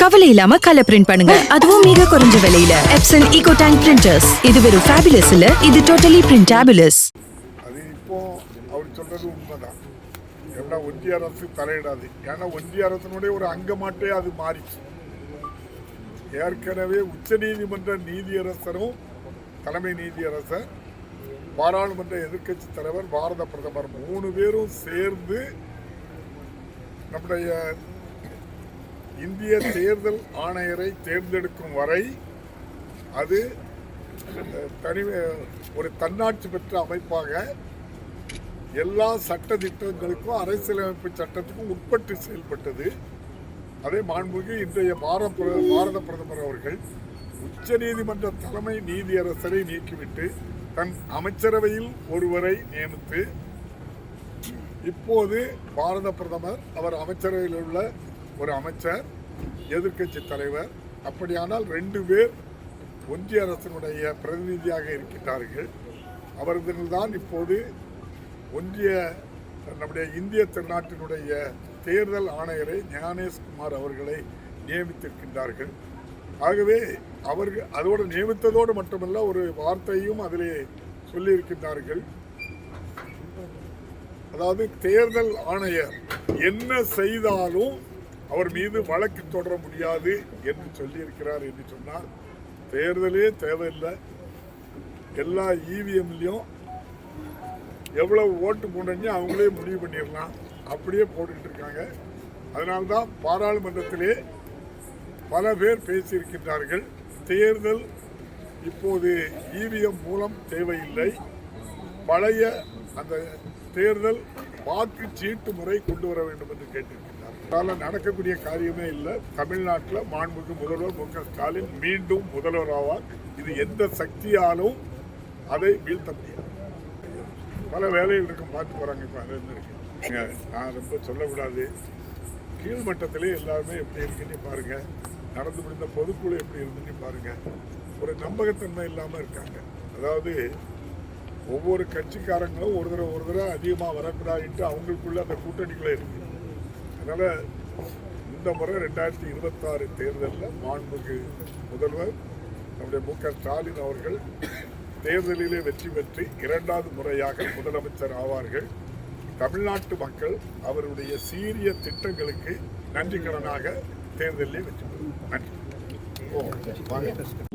கவலை இல்லாம colour print பண்ணுங்க. அதுவும் மிக குறைஞ்ச விலையில. எப்சன் ஈகோ டேங்க் பிரிண்டர்ஸ் இது வெறும் ஃபேபுலஸ் இல்ல இது டோட்டலி பிரிண்டாபுலஸ் அது இப்போ அவர் சொல்றது உண்மைதான். ஏன்னா ஒன்றிய அரசு தலையிடாது. ஏன்னா ஒன்றிய அரசனுடைய ஒரு அங்கமாட்டே அது மாறிச்சு ஏற்கனவே உச்சநீதிமன்ற நீதியரசரும் தலைமை நீதியரசர் பாராளுமன்ற எதிர்க்கட்சி தலைவர் பாரத பிரதமர் மூணு பேரும் சேர்ந்து நம்முடைய இந்திய தேர்தல் ஆணையரை தேர்ந்தெடுக்கும் வரை அது தனி ஒரு தன்னாட்சி பெற்ற அமைப்பாக எல்லா சட்ட திட்டங்களுக்கும் அரசியலமைப்பு சட்டத்துக்கும் உட்பட்டு செயல்பட்டது. அதே மாண்புமிகு இன்றைய பாரத பாரத பிரதமர் அவர்கள் உச்சநீதிமன்ற தலைமை நீதியரசரை நீக்கிவிட்டு தன் அமைச்சரவையில் ஒருவரை நியமித்து இப்போது பாரத பிரதமர் அவர் அமைச்சரவையில் உள்ள ஒரு அமைச்சர் எதிர்க்கட்சி தலைவர். அப்படியானால் ரெண்டு பேர் ஒன்றிய அரசினுடைய பிரதிநிதியாக இருக்கின்றார்கள். அவர்கள்தான் இப்போது ஒன்றிய நம்முடைய இந்திய திருநாட்டினுடைய தேர்தல் ஆணையரை ஞானேஷ்குமார் அவர்களை நியமித்திருக்கின்றார்கள். ஆகவே அவர்கள் அதோடு நியமித்ததோடு மட்டுமல்ல ஒரு வார்த்தையும் அதிலே சொல்லியிருக்கின்றார்கள். அதாவது தேர்தல் ஆணையர் என்ன செய்தாலும் அவர் மீது வழக்கு தொடர முடியாது என்று சொல்லியிருக்கிறார் என்று சொன்னால் தேர்தலே தேவையில்லை. எல்லா இவிஎம்லேயும் எவ்வளவு ஓட்டு போடுறீங்க அவங்களே முடிவு பண்ணிடலாம். அப்படியே போட்டுக்கிட்டு இருக்காங்க. அதனால்தான் பாராளுமன்றத்திலே பல பேர் பேசியிருக்கின்றார்கள். தேர்தல் இப்போது இவிஎம் மூலம் தேவையில்லை. பழைய அந்த தேர்தல் வாக்கு சீட்டு முறை கொண்டு வர வேண்டும் என்று கேட்டிருக்கிறார் அதனால் நடக்கக்கூடிய காரியமே இல்லை. தமிழ்நாட்டில் மாண்புக்கு முதல்வர் மு க ஸ்டாலின் மீண்டும் முதல்வர் ஆவார். இது எந்த சக்தியாலும் அதை வீழ்த்த முடியாது. பல வேலைகள் இருக்கும். பார்த்து போகிறாங்க இப்போ அது நான் ரொம்ப சொல்லக்கூடாது. கீழ்மட்டத்திலே எல்லாருமே எப்படி இருக்குன்னு பாருங்கள் நடந்து முடிந்த பொதுக்குழு எப்படி இருந்துன்னு பாருங்க. ஒரு நம்பகத்தன்மை இல்லாமல் இருக்காங்க. அதாவது ஒவ்வொரு கட்சிக்காரங்களும் ஒரு தடவை ஒரு தடவை அதிகமாக வரக்கூடாதுன்ட்டு அவங்களுக்குள்ள அந்த கூட்டணிகளே இருக்கு. அதனால் இந்த முறை ரெண்டாயிரத்தி இருபத்தாறு தேர்தலில் மாண்புக்கு முதல்வர் நம்முடைய மு க ஸ்டாலின் அவர்கள் தேர்தலிலே வெற்றி பெற்று இரண்டாவது முறையாக முதலமைச்சர் ஆவார்கள். தமிழ்நாட்டு மக்கள் அவருடைய சீரிய திட்டங்களுக்கு நன்றிக்கடனாக தேர்தலிலே வெற்றி பெறும் நன்றி ஓ வாங்க